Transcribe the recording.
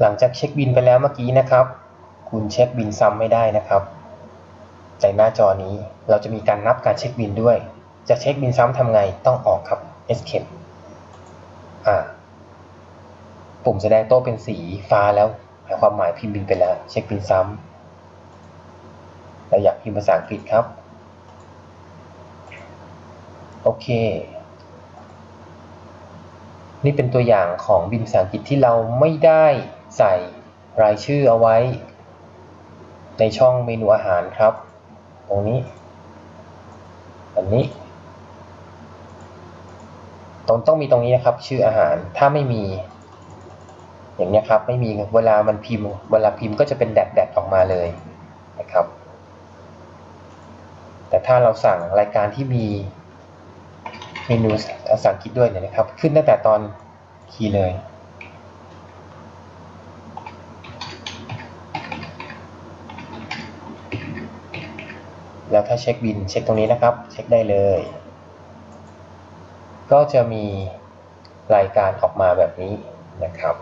หลังจากเช็คบินไปแล้วเมื่อกี้นะครับ คุณเช็คบินซ้ำไม่ได้นะครับในหน้าจอนี้เราจะมีการนับการเช็คบินด้วย จะเช็คบินซ้ำทำไงต้องออกครับ escape อ่าปุ่มแสดงโต๊ะเป็นสีฟ้าแล้วหมายความหมายพิมพ์บินไปแล้ว เช็คบินซ้ำเราอยากพิมพ์ภาษาอังกฤษครับ โอเค นี่เป็นตัวอย่างของบินภาษาอังกฤษที่เราไม่ได้ ใส่รายชื่อเอาไว้ ในช่องเมนูอาหารครับ ตรงนี้อันนี้ตรงต้องมีตรงนี้นะครับ ชื่ออาหารถ้าไม่มี อย่างนี้ครับ ไม่มีเวลามันพิมพ์เวลาพิมพ์ก็จะเป็นแดดแดดออกมาเลยนะครับ แต่ถ้าเราสั่งรายการที่มีเมนูภาษาอังกฤษด้วยเนี่ยนะครับ ขึ้นตั้งแต่ตอนคีย์เลย แล้วถ้าเช็คบินเช็คตรงนี้นะครับ เช็คได้เลย ก็จะมีรายการออกมาแบบนี้นะครับ